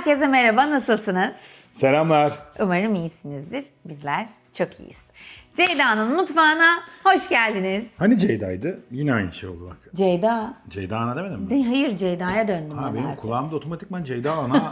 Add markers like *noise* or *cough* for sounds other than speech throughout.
Herkese merhaba, nasılsınız? Selamlar. Umarım iyisinizdir. Bizler çok iyiyiz. Ceyda'nın mutfağına hoş geldiniz. Hani Ceyda'ydı? Yine aynı şey oldu bak. Ceyda. Ceyda ana demedim mi? De, hayır Ceyda'ya döndüm Ha, ben benim artık. kulağımda otomatikman Ceyda ana.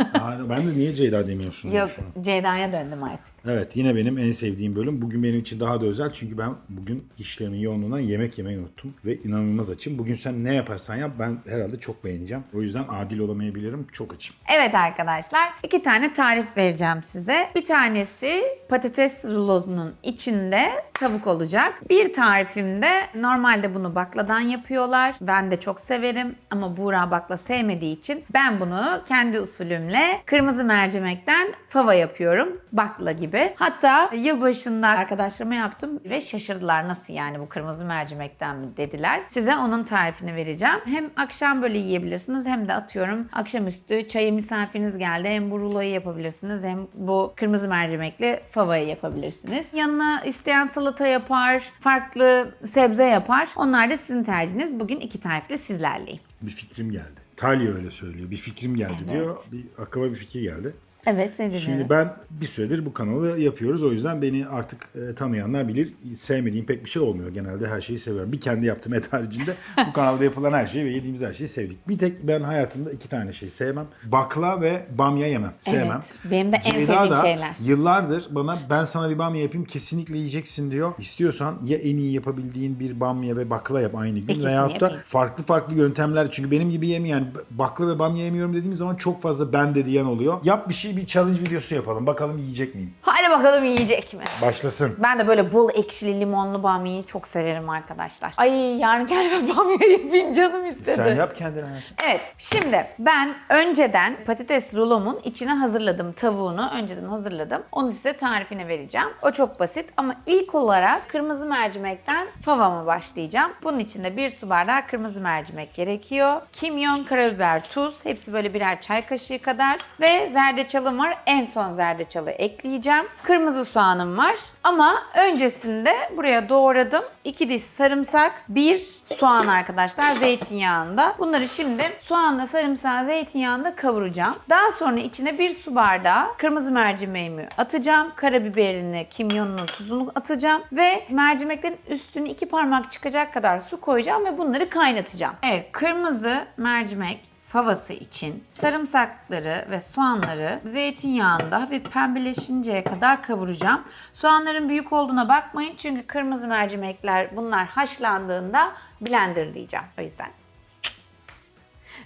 Ben de niye Ceyda demiyorsun Yok. Ceyda'ya döndüm artık. Evet yine benim en sevdiğim bölüm. Bugün benim için daha da özel çünkü ben bugün işlerimin yoğunluğundan yemek yemeyi unuttum. Ve inanılmaz açım. Bugün sen ne yaparsan yap ben herhalde çok beğeneceğim. O yüzden adil olamayabilirim. Çok açım. Evet arkadaşlar iki tane tarif vereceğim size. Bir tanesi patates rulonun içinde tavuk olacak. Bir tarifimde normalde bunu bakladan yapıyorlar. Ben de çok severim ama Buğra bakla sevmediği için ben bunu kendi usulümle kırmızı mercimekten fava yapıyorum. Bakla gibi. Hatta yılbaşında arkadaşlarıma yaptım ve şaşırdılar nasıl yani bu kırmızı mercimekten mi dediler. Size onun tarifini vereceğim. Hem akşam böyle yiyebilirsiniz hem de atıyorum akşamüstü çaya misafiriniz geldi. Hem bu ruloyu yapabilirsiniz hem bu kırmızı mercimekli favayı yapabilirsiniz. Yanına isteyen salata yapar, farklı sebze yapar. Onlar da sizin tercihiniz. Bugün iki tarifle sizlerleyim. Bir fikrim geldi. Talya öyle söylüyor. Bir fikrim geldi diyor. Bir aklıma bir fikir geldi. Evet, ne Şimdi ben bir süredir bu kanalı yapıyoruz. O yüzden beni artık e, tanıyanlar bilir. Sevmediğim pek bir şey olmuyor. Genelde her şeyi seviyorum. Bir kendi yaptığım et haricinde *laughs* bu kanalda yapılan her şeyi ve yediğimiz her şeyi sevdik. Bir tek ben hayatımda iki tane şey sevmem. Bakla ve bamya yemem. Sevmem. benim de en Ceyda sevdiğim da şeyler. Yıllardır bana ben sana bir bamya yapayım kesinlikle yiyeceksin diyor. İstiyorsan ya en iyi yapabildiğin bir bamya ve bakla yap aynı gün. İkisini Veyahut da yapayım. farklı farklı yöntemler. Çünkü benim gibi yemeyen bakla ve bamya yemiyorum dediğim zaman çok fazla ben de diyen oluyor. Yap bir şey bir challenge videosu yapalım. Bakalım yiyecek miyim? Hadi bakalım yiyecek mi? Başlasın. Ben de böyle bol ekşili limonlu bamyayı çok severim arkadaşlar. Ay yarın kendime *laughs* bamya yapayım canım istedi. Sen yap kendine. hayatım. Evet şimdi ben önceden patates rulomun içine hazırladım tavuğunu önceden hazırladım. Onu size tarifini vereceğim. O çok basit ama ilk olarak kırmızı mercimekten favama başlayacağım. Bunun için de bir su bardağı kırmızı mercimek gerekiyor. Kimyon, karabiber, tuz hepsi böyle birer çay kaşığı kadar ve zerdeçalım var. En son zerdeçalı ekleyeceğim. Kırmızı soğanım var ama öncesinde buraya doğradım. 2 diş sarımsak, bir soğan arkadaşlar zeytinyağında. Bunları şimdi soğanla sarımsağı zeytinyağında kavuracağım. Daha sonra içine bir su bardağı kırmızı mercimeğimi atacağım. Karabiberini, kimyonunu, tuzunu atacağım ve mercimeklerin üstüne iki parmak çıkacak kadar su koyacağım ve bunları kaynatacağım. Evet, kırmızı mercimek favası için sarımsakları ve soğanları zeytinyağında hafif pembeleşinceye kadar kavuracağım. Soğanların büyük olduğuna bakmayın çünkü kırmızı mercimekler bunlar haşlandığında blenderlayacağım o yüzden.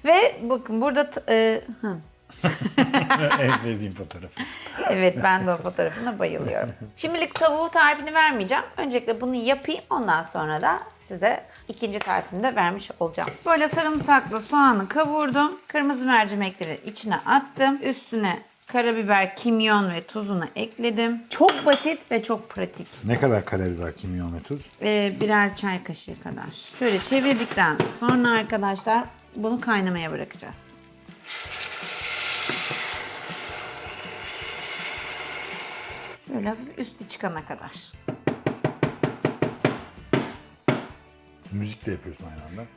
Ve bakın burada e, hı. *laughs* en sevdiğim fotoğraf. Evet ben de o fotoğrafına bayılıyorum. Şimdilik tavuğu tarifini vermeyeceğim. Öncelikle bunu yapayım ondan sonra da size ikinci tarifini de vermiş olacağım. Böyle sarımsaklı soğanı kavurdum. Kırmızı mercimekleri içine attım. Üstüne karabiber, kimyon ve tuzunu ekledim. Çok basit ve çok pratik. Ne kadar karabiber, kimyon ve tuz? Ee, birer çay kaşığı kadar. Şöyle çevirdikten sonra arkadaşlar bunu kaynamaya bırakacağız. Şöyle hafif üstü çıkana kadar. Müzik de yapıyorsun aynı anda.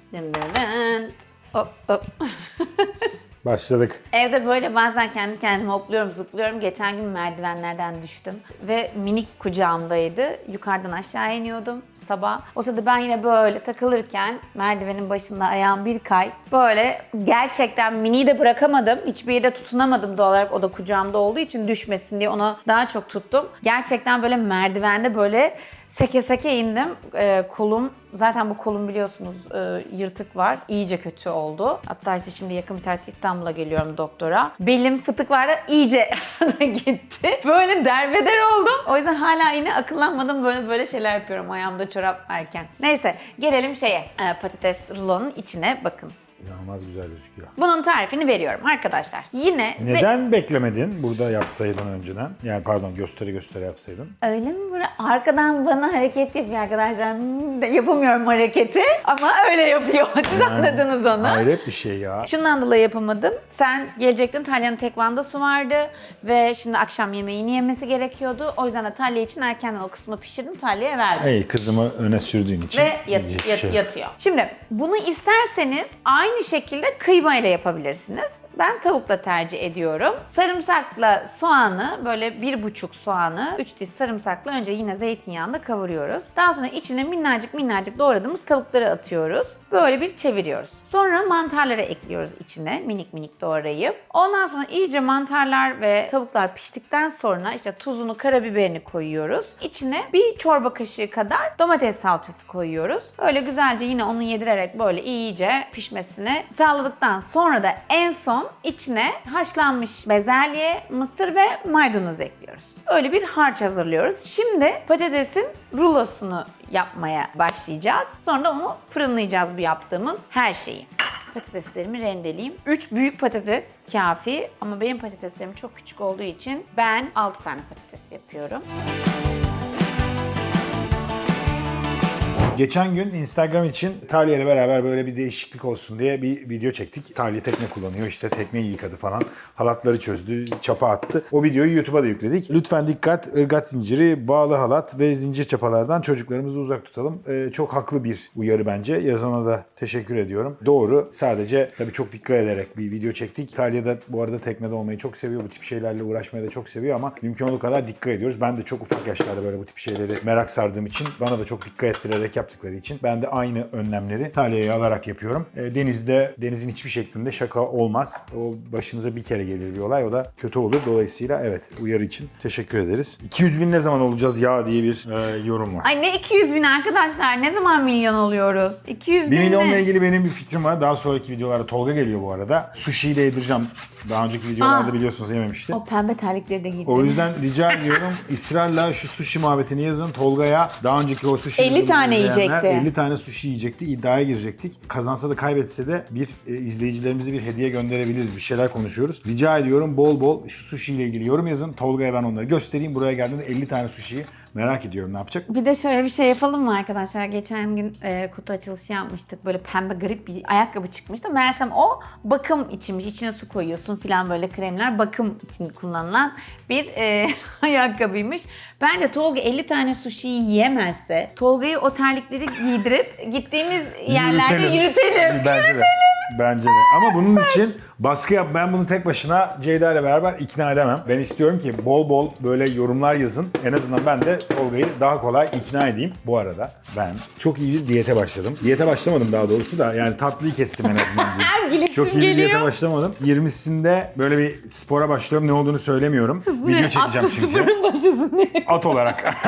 Hop hop. *laughs* Başladık. Evde böyle bazen kendi kendime hopluyorum zıplıyorum. Geçen gün merdivenlerden düştüm. Ve minik kucağımdaydı. Yukarıdan aşağı iniyordum sabah. O sırada ben yine böyle takılırken merdivenin başında ayağım bir kay. Böyle gerçekten miniyi de bırakamadım. Hiçbir yere tutunamadım doğal olarak. O da kucağımda olduğu için düşmesin diye ona daha çok tuttum. Gerçekten böyle merdivende böyle seke seke indim. Ee, kolum zaten bu kolum biliyorsunuz e, yırtık var. İyice kötü oldu. Hatta işte şimdi yakın bir tarihte İstanbul'a geliyorum doktora. Belim fıtık vardı iyice *laughs* gitti. Böyle derbeder oldum. O yüzden hala yine akıllanmadım böyle böyle şeyler yapıyorum ayağımda çorap varken. Neyse gelelim şeye. Ee, patates rulonun içine bakın. İnanılmaz güzel gözüküyor. Bunun tarifini veriyorum arkadaşlar. Yine Neden beklemedin burada yapsaydın önceden? Yani pardon gösteri gösteri yapsaydın. Öyle mi? Sonra arkadan bana hareket yapıyor arkadaşlar. Hmm, de yapamıyorum hareketi ama öyle yapıyor. *laughs* Siz anladınız onu. Hayret bir şey ya. Şundan dolayı yapamadım. Sen gelecektin Talya'nın tekvandosu vardı ve şimdi akşam yemeğini yemesi gerekiyordu. O yüzden de Talya için erkenden o kısmı pişirdim Talya'ya verdim. Ey kızımı öne sürdüğün için. Ve yat- yat- şey. yatıyor. Şimdi bunu isterseniz aynı şekilde kıyma ile yapabilirsiniz. Ben tavukla tercih ediyorum. Sarımsakla soğanı böyle bir buçuk soğanı 3 diş sarımsakla önce yine zeytinyağında kavuruyoruz. Daha sonra içine minnacık minnacık doğradığımız tavukları atıyoruz. Böyle bir çeviriyoruz. Sonra mantarları ekliyoruz içine minik minik doğrayıp. Ondan sonra iyice mantarlar ve tavuklar piştikten sonra işte tuzunu, karabiberini koyuyoruz. İçine bir çorba kaşığı kadar domates salçası koyuyoruz. Böyle güzelce yine onu yedirerek böyle iyice pişmesini sağladıktan sonra da en son içine haşlanmış bezelye, mısır ve maydanoz ekliyoruz. Öyle bir harç hazırlıyoruz. Şimdi patatesin rulosunu yapmaya başlayacağız. Sonra da onu fırınlayacağız bu yaptığımız her şeyi. Patateslerimi rendeleyeyim. 3 büyük patates kafi ama benim patateslerim çok küçük olduğu için ben 6 tane patates yapıyorum. Geçen gün Instagram için Talya ile beraber böyle bir değişiklik olsun diye bir video çektik. Talya tekne kullanıyor işte tekneyi yıkadı falan. Halatları çözdü, çapa attı. O videoyu YouTube'a da yükledik. Lütfen dikkat, ırgat zinciri, bağlı halat ve zincir çapalardan çocuklarımızı uzak tutalım. Ee, çok haklı bir uyarı bence. Yazana da teşekkür ediyorum. Doğru. Sadece tabii çok dikkat ederek bir video çektik. Talya da bu arada teknede olmayı çok seviyor. Bu tip şeylerle uğraşmayı da çok seviyor ama mümkün olduğu kadar dikkat ediyoruz. Ben de çok ufak yaşlarda böyle bu tip şeyleri merak sardığım için bana da çok dikkat ettirerek yaptıkları için ben de aynı önlemleri Talya'ya alarak yapıyorum. E, denizde, denizin hiçbir şeklinde şaka olmaz. O başınıza bir kere gelir bir olay. O da kötü olur. Dolayısıyla evet uyarı için teşekkür ederiz. 200 bin ne zaman olacağız ya diye bir e, yorum var. Ay ne 200 bin arkadaşlar ne zaman milyon oluyoruz? 200 bin 1 milyonla ne? ilgili benim bir fikrim var. Daha sonraki videolarda Tolga geliyor bu arada. Sushi'yi de yedireceğim. Daha önceki videolarda Aa. biliyorsunuz yememişti. O pembe terlikleri de giydim. O yüzden rica ediyorum *laughs* ısrarla şu sushi muhabbetini yazın. Tolga'ya daha önceki o sushi 50 tane yiyecekti. 50 tane sushi yiyecekti. iddiaya girecektik. Kazansa da kaybetse de bir e, izleyicilerimize bir hediye gönderebiliriz. Bir şeyler konuşuyoruz. Rica ediyorum bol bol şu sushi ile ilgili yorum yazın. Tolga'ya ben onları göstereyim. Buraya geldiğinde 50 tane sushi'yi merak ediyorum ne yapacak. Bir de şöyle bir şey yapalım mı arkadaşlar? Geçen gün e, kutu açılışı yapmıştık. Böyle pembe garip bir ayakkabı çıkmıştı. Meğersem o bakım içinmiş. İçine su koyuyorsun falan böyle kremler. Bakım için kullanılan bir e, *laughs* ayakkabıymış. Bence Tolga 50 tane sushi'yi yiyemezse Tolga'yı o terlikleri giydirip gittiğimiz yerlerde yürütelim. Bence de. Bence de. Ama bunun için baskı yap. Ben bunu tek başına Ceyda ile beraber ikna edemem. Ben istiyorum ki bol bol böyle yorumlar yazın. En azından ben de Tolga'yı daha kolay ikna edeyim. Bu arada ben çok iyi bir diyete başladım. Diyete başlamadım daha doğrusu da yani tatlıyı kestim en azından diyeyim. *laughs* Çok iyi bir geliyor. diyete başlamadım. 20'sinde böyle bir spora başlıyorum. Ne olduğunu söylemiyorum. Video çekeceğim çünkü. sporun başlasın diye. At olarak. *laughs*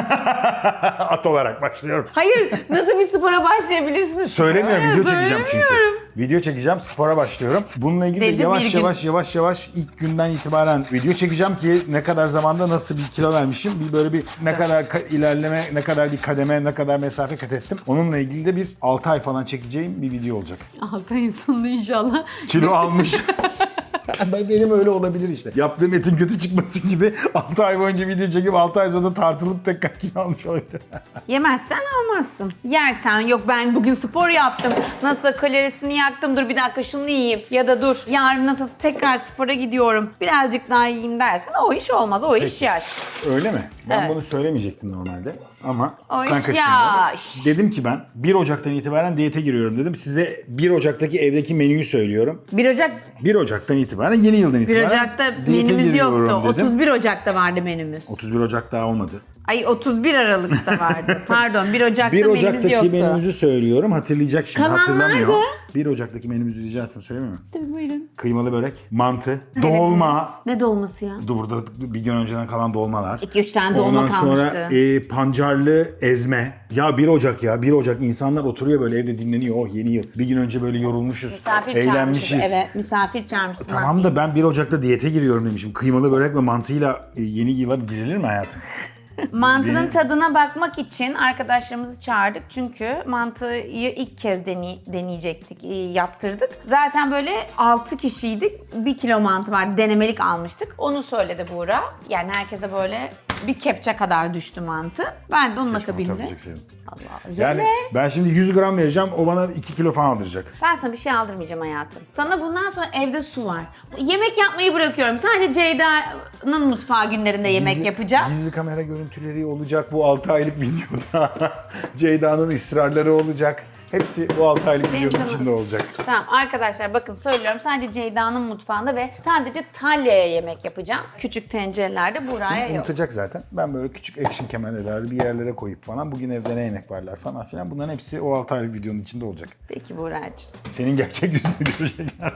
At olarak başlıyorum. Hayır nasıl bir spora başlayabilirsiniz? Söylemiyorum video çekeceğim çünkü. söylemiyorum. Video çekeceğim spora başlıyorum. Bununla ilgili de Dedi bir yavaş gün. yavaş yavaş yavaş ilk günden itibaren video çekeceğim ki ne kadar zamanda nasıl bir kilo vermişim. Bir böyle bir ne kadar ka- ilerleme, ne kadar bir kademe, ne kadar mesafe kat ettim. Onunla ilgili de bir 6 ay falan çekeceğim bir video olacak. Altı ayın sonunda inşallah. Kilo almış. *laughs* *laughs* Ben benim öyle olabilir işte. Yaptığım etin kötü çıkması gibi *laughs* 6 ay boyunca video çekip 6 ay sonra tartılıp tekrar kilo almış olabilir. *laughs* Yemezsen almazsın. Yersen yok ben bugün spor yaptım. Nasıl kalorisini yaktım dur bir dakika şunu yiyeyim. Ya da dur yarın nasıl tekrar spora gidiyorum. Birazcık daha yiyeyim dersen o iş olmaz. O iş yaş. Öyle mi? Ben Evet. bunu söylemeyecektim normalde. Ama O sen yaş. Dedim ki ben 1 Ocak'tan itibaren diyete giriyorum dedim. Size 1 Ocak'taki evdeki menüyü söylüyorum. 1 Ocak 1 Ocak'tan itibaren yeni yıldan 1 itibaren Ocak'ta diyete menümüz giriyorum yoktu. dedim. 31 Ocak'ta vardı menümüz. 31 Ocak daha olmadı. Ay 31 Aralık'ta vardı. *laughs* Pardon 1 Ocak'ta 1 menümüz Ocak'taki yoktu. menümüzü söylüyorum. Hatırlayacak şimdi Kalan hatırlamıyor. nerede? 1 Ocak'taki menümüzü rica etsem söyleyeyim mi? Tabii buyurun. Kıymalı börek, mantı, dolma. Ne dolması ya? Burada bir gün önceden kalan dolmalar. 2-3 tane dolma Ondan kalmıştı. sonra e, pancarlı ezme. Ya 1 Ocak ya 1 Ocak insanlar oturuyor böyle evde dinleniyor. Oh yeni yıl. Bir gün önce böyle yorulmuşuz. Misafir eğlenmişiz. çağırmışız. Evet misafir çağırmışsın. Tamam da ben 1 Ocak'ta diyete giriyorum demişim. Kıymalı börek ve mantıyla e, yeni yıla girilir mi hayatım? *laughs* Mantının tadına bakmak için arkadaşlarımızı çağırdık. Çünkü mantıyı ilk kez deney- deneyecektik, e, yaptırdık. Zaten böyle 6 kişiydik. 1 kilo mantı vardı. Denemelik almıştık. Onu söyledi Buğra. Yani herkese böyle bir kepçe kadar düştü mantı. Ben de onun Keşke akabinde... fotoğraf Allah Yani ben şimdi 100 gram vereceğim o bana 2 kilo falan aldıracak. Ben sana bir şey aldırmayacağım hayatım. Sana bundan sonra evde su var. Yemek yapmayı bırakıyorum. Sadece Ceyda'nın mutfağı günlerinde yemek Gizli- yapacağım. Gizli kamera görüntüleri olacak bu 6 aylık *laughs* videoda. Ceyda'nın ısrarları olacak. Hepsi bu 6 aylık Benim videonun içinde olacak. Tamam arkadaşlar bakın söylüyorum sadece Ceyda'nın mutfağında ve sadece Talya'ya yemek yapacağım. Küçük tencerelerde Buraya yok. Unutacak zaten. Ben böyle küçük action kemerleri bir yerlere koyup falan bugün evde ne yemek varlar falan filan. Bunların hepsi o 6 aylık videonun içinde olacak. Peki Buracığım. Senin gerçek yüzünü görecekler.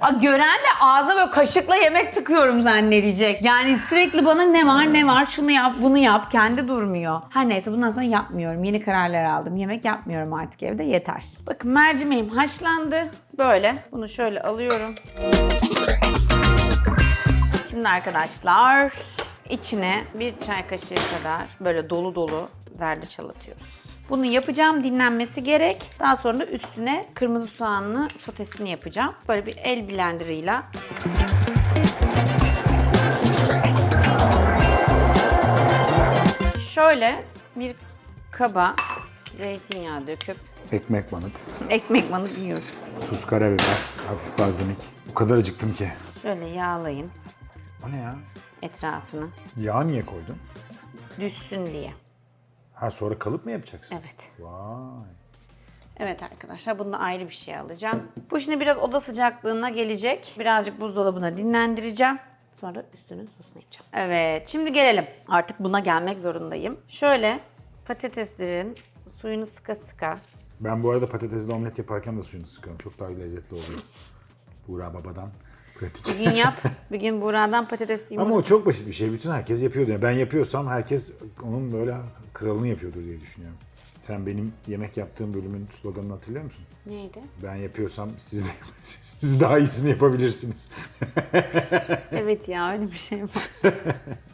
Aa, gören de ağza böyle kaşıkla yemek tıkıyorum zannedecek. Yani sürekli bana ne var ne var şunu yap bunu yap kendi durmuyor. Her neyse bundan sonra yapmıyorum. Yeni kararlar aldım. Yemek yapmıyorum artık evde yeter. Bakın mercimeğim haşlandı. Böyle bunu şöyle alıyorum. Şimdi arkadaşlar içine bir çay kaşığı kadar böyle dolu dolu zerdeçal atıyoruz. Bunu yapacağım dinlenmesi gerek. Daha sonra da üstüne kırmızı soğanlı sotesini yapacağım. Böyle bir el blenderıyla. Şöyle bir kaba zeytinyağı döküp Ekmek banıp, ekmek banıp yiyoruz. tuz, karabiber, hafif balzamik. O kadar acıktım ki. Şöyle yağlayın O ne ya? etrafını Yağ niye koydun? düşsün diye. Ha sonra kalıp mı yapacaksın? Evet. Vay. Evet arkadaşlar bunda ayrı bir şey alacağım. Bu şimdi biraz oda sıcaklığına gelecek. Birazcık buzdolabına dinlendireceğim. Sonra üstünün sosunu yapacağım. Evet şimdi gelelim. Artık buna gelmek zorundayım. Şöyle patateslerin suyunu sıka sıka. Ben bu arada patatesli omlet yaparken de suyunu sıkıyorum. Çok daha lezzetli oluyor. Buğra babadan pratik. Bir gün yap. bir gün Buğra'dan patatesli yumurta. Ama o çok basit bir şey. Bütün herkes yapıyordu. Yani ben yapıyorsam herkes onun böyle kralını yapıyordur diye düşünüyorum. Sen benim yemek yaptığım bölümün sloganını hatırlıyor musun? Neydi? Ben yapıyorsam siz *laughs* siz daha iyisini yapabilirsiniz. *laughs* Evet ya öyle bir şey var.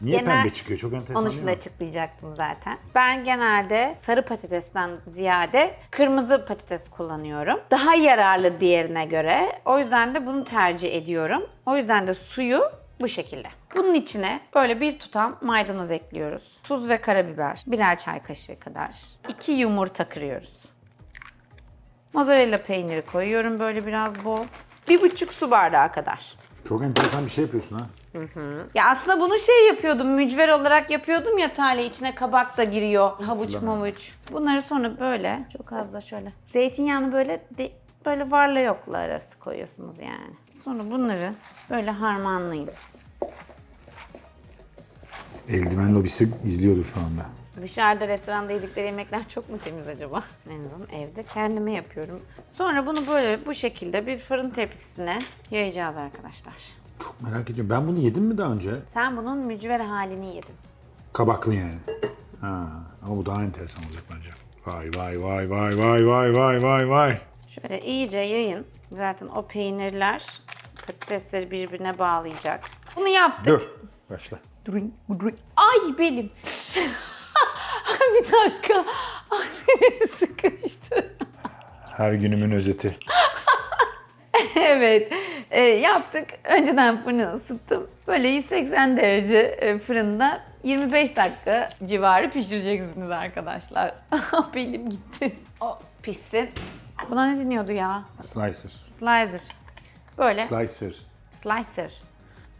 Niye Genel- pembe çıkıyor? Çok enteresan Onu şimdi açıklayacaktım zaten. Ben genelde sarı patatesten ziyade kırmızı patates kullanıyorum. Daha yararlı diğerine göre. O yüzden de bunu tercih ediyorum. O yüzden de suyu bu şekilde. Bunun içine böyle bir tutam maydanoz ekliyoruz. Tuz ve karabiber, birer çay kaşığı kadar. İki yumurta kırıyoruz. Mozzarella peyniri koyuyorum böyle biraz bol. Bir buçuk su bardağı kadar. Çok enteresan bir şey yapıyorsun ha. Ya aslında bunu şey yapıyordum, mücver olarak yapıyordum ya tale içine kabak da giriyor, havuç mavuç. Bunları sonra böyle, çok az da şöyle, zeytinyağını böyle de, böyle varla yokla arası koyuyorsunuz yani. Sonra bunları böyle harmanlayın. Eldiven lobisi izliyordur şu anda. Dışarıda restoranda yedikleri yemekler çok mu temiz acaba? *laughs* En azından evde kendime yapıyorum. Sonra bunu böyle bu şekilde bir fırın tepsisine yayacağız arkadaşlar. Çok merak ediyorum. Ben bunu yedim mi daha önce? Sen bunun mücver halini yedin. Kabaklı yani. Ha, ama bu daha enteresan olacak bence. Vay vay vay vay vay vay vay vay vay. Şöyle iyice yayın. Zaten o peynirler patatesleri birbirine bağlayacak. Bunu yaptık. Dur. Başla. Durun, durun. Ay belim. *laughs* bir dakika. Ay sinirim *laughs* sıkıştı. Her günümün özeti. *laughs* evet. e, yaptık. Önceden fırını ısıttım. Böyle 180 derece e, fırında 25 dakika civarı pişireceksiniz arkadaşlar. belim gitti. O pişsin. Buna ne deniyordu ya? Slicer. Slicer. Böyle. Slicer. Slicer.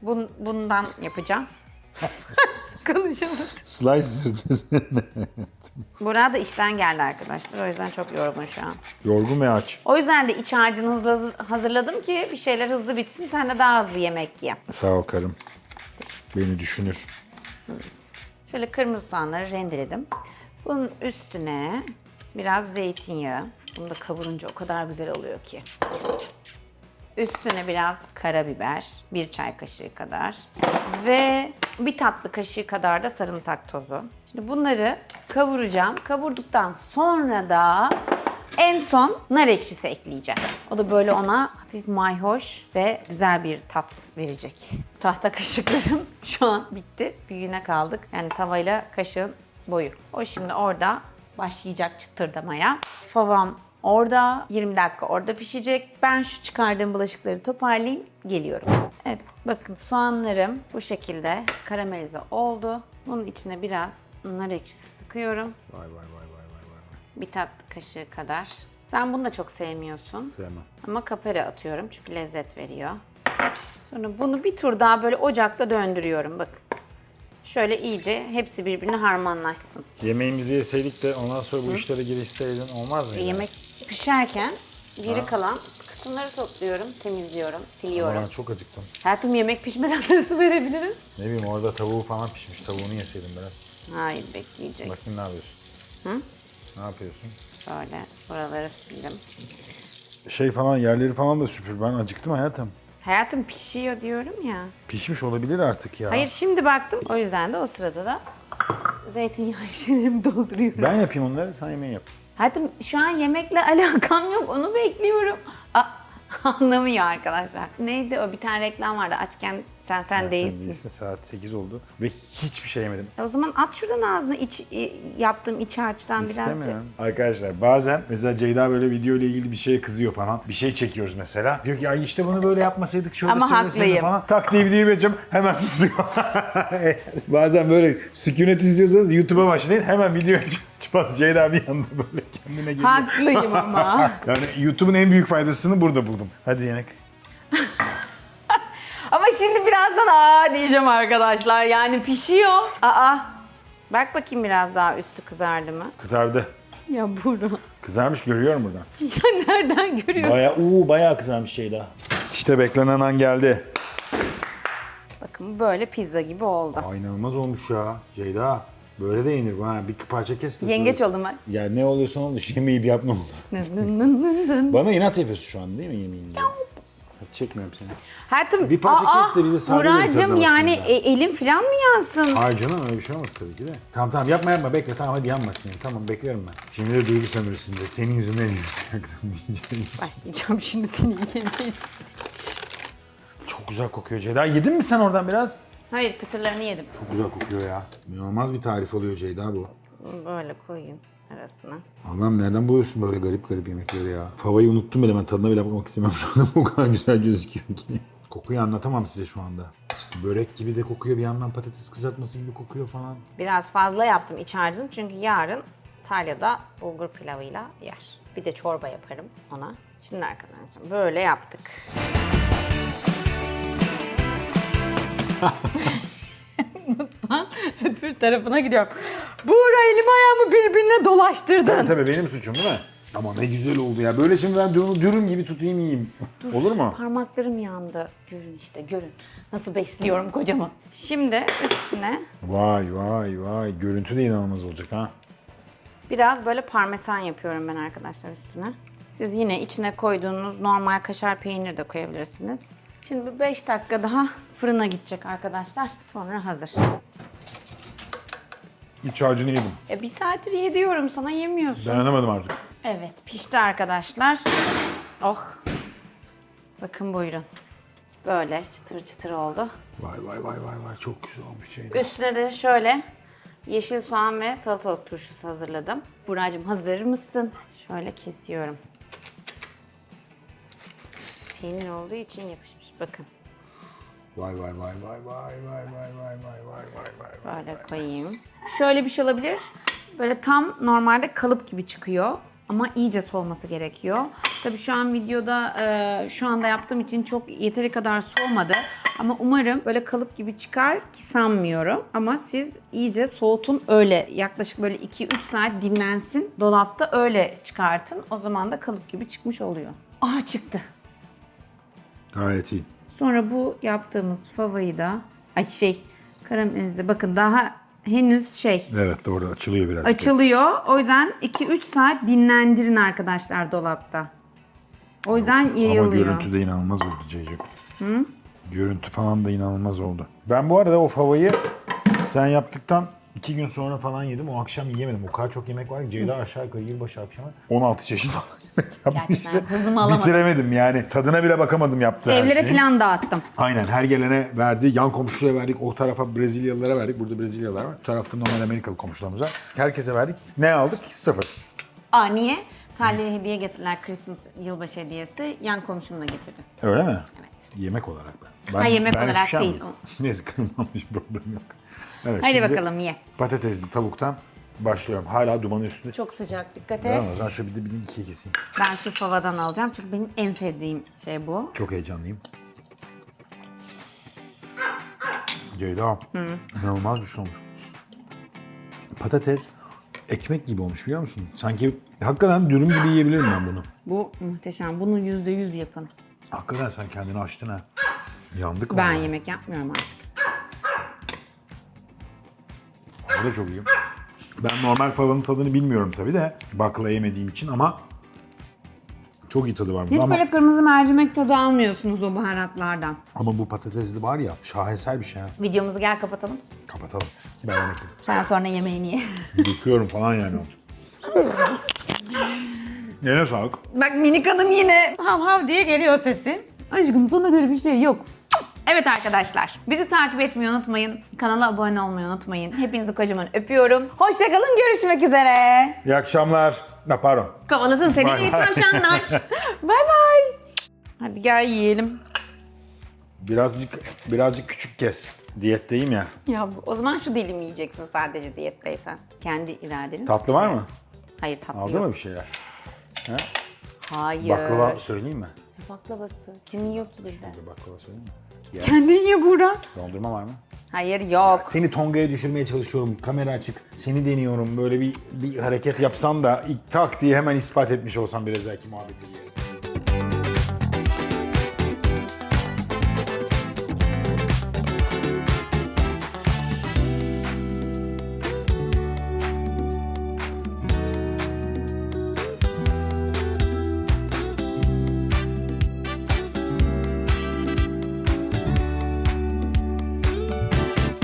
Bun, bundan yapacağım. Konuşamadım. Slicer desene. Burak da işten geldi arkadaşlar. O yüzden çok yorgun şu an. Yorgun ve aç. O yüzden de iç harcını hızlı hazırladım ki bir şeyler hızlı bitsin. Sen de daha hızlı yemek ye. Sağ ol karım. Beni düşünür. Şöyle kırmızı soğanları rendeledim. Bunun üstüne biraz zeytinyağı. Bunu da kavurunca o kadar güzel oluyor ki. Üstüne biraz karabiber, bir çay kaşığı kadar ve bir tatlı kaşığı kadar da sarımsak tozu. Şimdi bunları kavuracağım. Kavurduktan sonra da en son nar ekşisi ekleyeceğim. O da böyle ona hafif mayhoş ve güzel bir tat verecek. Tahta kaşıklarım *laughs* şu an bitti. Büyüğüne kaldık. Yani tavayla kaşığın boyu. O şimdi orada başlayacak çıtırdamaya. Favam Orada 20 dakika orada pişecek. Ben şu çıkardığım bulaşıkları toparlayayım geliyorum. Evet bakın soğanlarım bu şekilde karamelize oldu. Bunun içine biraz nar ekşisi sıkıyorum. Vay vay vay vay vay vay. Bir tatlı kaşığı kadar. Sen bunu da çok sevmiyorsun. Sevmem. Ama kapari atıyorum çünkü lezzet veriyor. Sonra bunu bir tur daha böyle ocakta döndürüyorum bakın. Şöyle iyice hepsi birbirine harmanlaşsın. Yemeğimizi yeseydik de ondan sonra bu işlere girişseydin olmaz mıydı? E, yemek pişerken geri kalan kısımları topluyorum, temizliyorum, siliyorum. Ben çok acıktım. Hayatım yemek pişmeden *laughs* nasıl verebilirim? Ne bileyim orada tavuğu falan pişmiş. Tavuğunu yeseydim biraz. Hayır bekleyecek. Bakayım ne yapıyorsun? Hı? Ne yapıyorsun? Şöyle buraları sildim. Şey falan yerleri falan da süpür. Ben acıktım hayatım. Hayatım pişiyor diyorum ya. Pişmiş olabilir artık ya. Hayır şimdi baktım. O yüzden de o sırada da zeytinyağı *laughs* şeylerimi dolduruyorum. Ben yapayım onları sen yemeği yap. Hayatım şu an yemekle *laughs* alakam yok. Onu bekliyorum. Aa, *laughs* anlamıyor arkadaşlar. Neydi o bir tane reklam vardı. Açken sen sen, değilsin. Saat 8 oldu ve hiçbir şey yemedim. E o zaman at şuradan ağzına iç yaptığım iç harçtan birazcık. İstemiyorum. Arkadaşlar bazen mesela Ceyda böyle video ile ilgili bir şeye kızıyor falan. Bir şey çekiyoruz mesela. Diyor ki ya işte bunu böyle yapmasaydık şöyle Ama haklıyım. falan. Tak diye videoyu vereceğim hemen susuyor. *laughs* bazen böyle sükunet istiyorsanız YouTube'a başlayın hemen video *laughs* açmaz. Ceyda bir yanında böyle kendine geliyor. Haklıyım ama. *laughs* Yani YouTube'un en büyük faydasını burada buldum. Hadi yemek. *laughs* ama şimdi birazdan aa diyeceğim arkadaşlar. Yani pişiyor. Aa. Bak bakayım biraz daha üstü kızardı mı? Kızardı. *laughs* Ya Buğra. Kızarmış görüyorum buradan. Ya nereden görüyorsun? Baya uuu bayağı kızarmış Ceyda. İşte beklenen an geldi. Bakın böyle pizza gibi oldu. Aa, inanılmaz olmuş ya Ceyda. Böyle de yenir bu ha. Bir parça kes de Yengeç oldum ben. Ya ne oluyorsan ol. *laughs* Yemeği bir yap ne olur. Bana inat yapıyorsun şu an değil mi yemeğini? Çekmiyorum seni. Hayatım Bir parça kes de bir de sade bir tadına yani bakayım e, elim falan mı yansın? Hayır canım öyle bir şey olmaz tabii ki de. Tamam tamam yapma yapma bekle tamam hadi yanmasın. yani. Tamam bekliyorum ben. Şimdi de duygu sömürüsünde senin yüzünden yapacaktım *laughs* diyeceğim. Başlayacağım şimdi senin yemeğin. Çok güzel kokuyor Ceyda. Yedin mi sen oradan biraz? Hayır kıtırlarını yedim. Çok güzel kokuyor ya. İnanılmaz bir tarif oluyor Ceyda bu. Böyle koyayım arasına. Allah'ım nereden buluyorsun böyle garip garip yemekleri ya? Favayı unuttum bile ben tadına bile bakmak istemem şu anda. *laughs* O kadar güzel gözüküyor ki. Kokuyu anlatamam size şu anda. Börek gibi de kokuyor bir yandan patates kızartması gibi kokuyor falan. Biraz fazla yaptım iç harcını çünkü yarın Talya'da bulgur pilavıyla yer. Bir de çorba yaparım ona. Şimdi arkadaşlar böyle yaptık. Mutfağın öbür tarafına gidiyorum. Buğra elimi ayağımı birbirine dolaştırdın. Tabii benim suçum değil mi? Ama ne güzel oldu ya. Böyle şimdi ben onu dürüm gibi tutayım yiyeyim. *laughs* Olur mu? Parmaklarım yandı. Görün işte görün. Nasıl besliyorum kocamı. Şimdi üstüne Vay vay vay. Görüntü de inanılmaz olacak ha. biraz böyle parmesan yapıyorum ben arkadaşlar üstüne. Siz yine içine koyduğunuz normal kaşar peynir de koyabilirsiniz. Şimdi bir 5 dakika daha fırına gidecek arkadaşlar. Sonra hazır. İç harcını yedim. E bir saattir yediyorum sana yemiyorsun. Dayanamadım artık. Evet pişti arkadaşlar. Oh. Bakın buyurun. Böyle çıtır çıtır oldu. Vay vay vay vay vay. Çok güzel olmuş Ceyda. Üstüne de şöyle yeşil soğan ve salatalık turşusu hazırladım. Buracığım hazır mısın? Şöyle kesiyorum. Peynir olduğu için yapışmış. Bakın Vay vay vay vay vay vay vay vay vay vay vay vay. böyle koyayım. Şöyle bir şey olabilir. Böyle tam normalde kalıp gibi çıkıyor. Ama iyice soğuması gerekiyor. Tabii şu an videoda e, şu anda yaptığım için çok yeteri kadar soğumadı. Ama umarım böyle kalıp gibi çıkar ki sanmıyorum. Ama siz iyice soğutun öyle yaklaşık böyle 2-3 saat dinlensin. Dolapta öyle çıkartın. O zaman da kalıp gibi çıkmış oluyor. Aa çıktı. Gayet iyi. Sonra bu yaptığımız favayı da ay şey karamelize bakın daha henüz şey Evet doğru açılıyor biraz. açılıyor. O yüzden 2-3 saat dinlendirin arkadaşlar dolapta. O yüzden Ama yayılıyor. görüntü de inanılmaz oldu Ceycik. Görüntü falan da inanılmaz oldu. Ben bu arada o favayı sen yaptıktan iki gün sonra falan yedim. O akşam yiyemedim. O kadar çok yemek var ki Ceyda aşağı yukarı yılbaşı akşamı 16 çeşit falan yemek yapmıştı. Gerçekten hızımı alamadım. Bitiremedim yani. Tadına bile bakamadım yaptığı her Evlere şeyin. falan dağıttım. Aynen her gelene verdi. Yan komşuya verdik. O tarafa Brezilyalılara verdik. Burada Brezilyalılar var. Bu tarafta normal Amerikalı komşularımıza. Herkese verdik. Ne aldık? Sıfır. Aa niye? Salih'e hediye getirdiler Christmas yılbaşı hediyesi. Yan komşum da getirdi. Öyle mi? Evet. Yemek olarak ben. ben Ha, yemek ben hiçbir olarak şey değil. yapmadım. *laughs* Neyse kıymamış problem yok. Evet, Hadi şimdi bakalım ye. Patatesli tavuktan başlıyorum. Hala dumanın üstünde. Çok sıcak dikkat et. o zaman şöyle bir de bir ikiye keseyim. Ben şu favadan alacağım çünkü benim en sevdiğim şey bu. Çok heyecanlıyım. Ceyda, inanılmaz bir şey olmuş. Patates ekmek gibi olmuş biliyor musun? Sanki hakikaten dürüm gibi yiyebilirim ben bunu. Bu muhteşem. Bunu yüzde yüz yapın. Hakikaten sen kendini açtın ha. Yandık Ben vallahi. yemek yapmıyorum artık. O da çok iyi. Ben normal favanın tadını bilmiyorum tabii de bakla yemediğim için ama çok iyi tadı var. Hiç Ama, böyle kırmızı mercimek tadı almıyorsunuz o baharatlardan. ama bu patatesli var ya şaheser bir şey ha. Videomuzu gel kapatalım. Kapatalım. Ki ben yemek yiyeyim. Sen sonra yemeğini ye. *laughs* Yıkıyorum falan yani oldu. Eline sağlık. Bak minik hanım yine hav hav diye geliyor sesin. Aşkım sana göre bir şey yok. Evet arkadaşlar, bizi takip etmeyi unutmayın. Kanala abone olmayı unutmayın. Hepinizi kocaman öpüyorum. Hoşçakalın, görüşmek üzere. İyi akşamlar. Ha, pardon. Kovalasın seni bay. tavşanlar. *laughs* bay bay. Hadi gel yiyelim. Birazcık birazcık küçük kes. Diyetteyim ya. Ya o zaman şu dilimi yiyeceksin sadece diyetteysen. Kendi iradenin. Tatlı var mı? Hayır tatlı Aldı yok. mı bir şeyler? Hayır. Baklava söyleyeyim mi? Baklavası. Kim yiyor ki bizde? Bir baklava söyleyeyim mi? Kendin ye Buğra. Dondurma var mı? Hayır yok. Seni Tonga'ya düşürmeye çalışıyorum. Kamera açık. Seni deniyorum. Böyle bir, bir hareket yapsan da ilk tak diye hemen ispat etmiş olsam biraz belki muhabbeti diyelim.